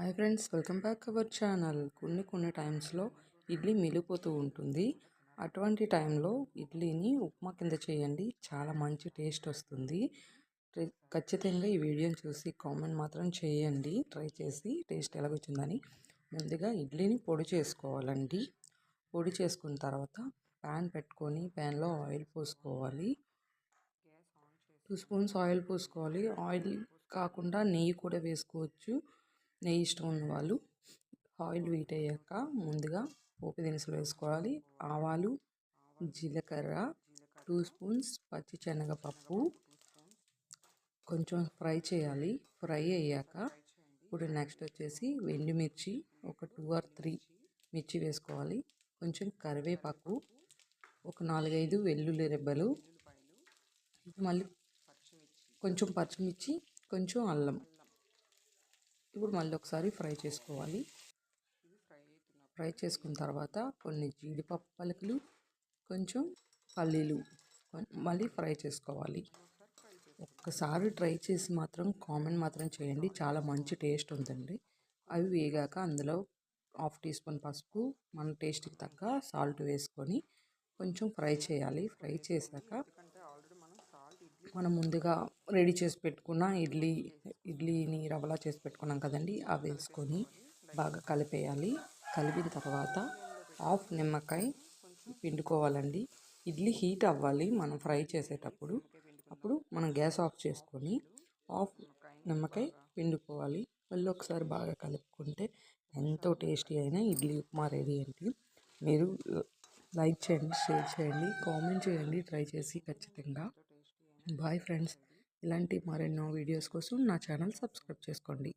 Hi friends welcome back our channel. కొన్ని కొన్ని టైమ్స్లో ఇడ్లీ మిగిలిపోతూ ఉంటుంది. అటువంటి టైంలో ఇడ్లీని ఉప్మా కింద చేయండి. చాలా మంచి టేస్ట్ వస్తుంది. ఖచ్చితంగా ఈ వీడియోని చూసి కామెంట్ మాత్రం చేయండి. ట్రై చేసి టేస్ట్ ఎలాగొచ్చిందని. ముందుగా ఇడ్లీని పొడి చేసుకోవాలండి. పొడి చేసుకున్న తర్వాత ప్యాన్ పెట్టుకొని ప్యాన్లో ఆయిల్ పోసుకోవాలి. టూ స్పూన్స్ ఆయిల్ పోసుకోవాలి. ఆయిల్ కాకుండా నెయ్యి కూడా వేసుకోవచ్చు. నెయ్యి ఇష్టం ఉన్న వాళ్ళు ఆయిల్ వీట్ అయ్యాక ముందుగా పోపు దినుసులు వేసుకోవాలి. ఆవాలు జీలకర్ర టూ స్పూన్స్ పచ్చి శనగపప్పు. కొంచెం ఫ్రై చేయాలి. ఫ్రై అయ్యాక ఇప్పుడు నెక్స్ట్ వచ్చేసి ఎండుమిర్చి ఒక టూ ఆర్ త్రీ మిర్చి వేసుకోవాలి. కొంచెం కరివేపాకు ఒక నాలుగైదు వెల్లుల్లి రెబ్బలు. మళ్ళీ కొంచెం పచ్చిమిర్చి కొంచెం అల్లం. ఇప్పుడు మళ్ళీ ఒకసారి ఫ్రై చేసుకోవాలి. ఫ్రై చేసుకున్న తర్వాత కొన్ని జీడిపప్పు పలుకులు కొంచెం పల్లీలు మళ్ళీ ఫ్రై చేసుకోవాలి. ఒక్కసారి ట్రై చేసి మాత్రం కామెంట్ మాత్రం చేయండి. చాలా మంచి టేస్ట్ ఉందండి. అవి వేగాక అందులో హాఫ్ టీ స్పూన్ పసుపు మన టేస్ట్కి తగ్గ సాల్ట్ వేసుకొని కొంచెం ఫ్రై చేయాలి. ఫ్రై చేశాక మనం ముందుగా రెడీ చేసి పెట్టుకున్న ఇడ్లీ ఇడ్లీని రవ్వలా చేసి పెట్టుకున్నాం కదండి. అవి వేసుకొని బాగా కలిపేయాలి. కలిపిన తర్వాత హాఫ్ నిమ్మకాయ పిండుకోవాలండి. ఇడ్లీ హీట్ అవ్వాలి మనం ఫ్రై చేసేటప్పుడు. అప్పుడు మనం గ్యాస్ ఆఫ్ చేసుకొని హాఫ్ నిమ్మకాయ పిండుకోవాలి. మళ్ళీ ఒకసారి బాగా కలుపుకుంటే ఎంతో టేస్టీ అయిన ఇడ్లీ ఉప్మా రెడీ అండి. మీరు లైక్ చేయండి షేర్ చేయండి కామెంట్ చేయండి ట్రై చేసి ఖచ్చితంగా బాయ్ ఫ్రెండ్స్. ఇలాంటి మరెన్నో వీడియోస్ కోసం నా ఛానల్ సబ్స్క్రైబ్ చేసుకోండి.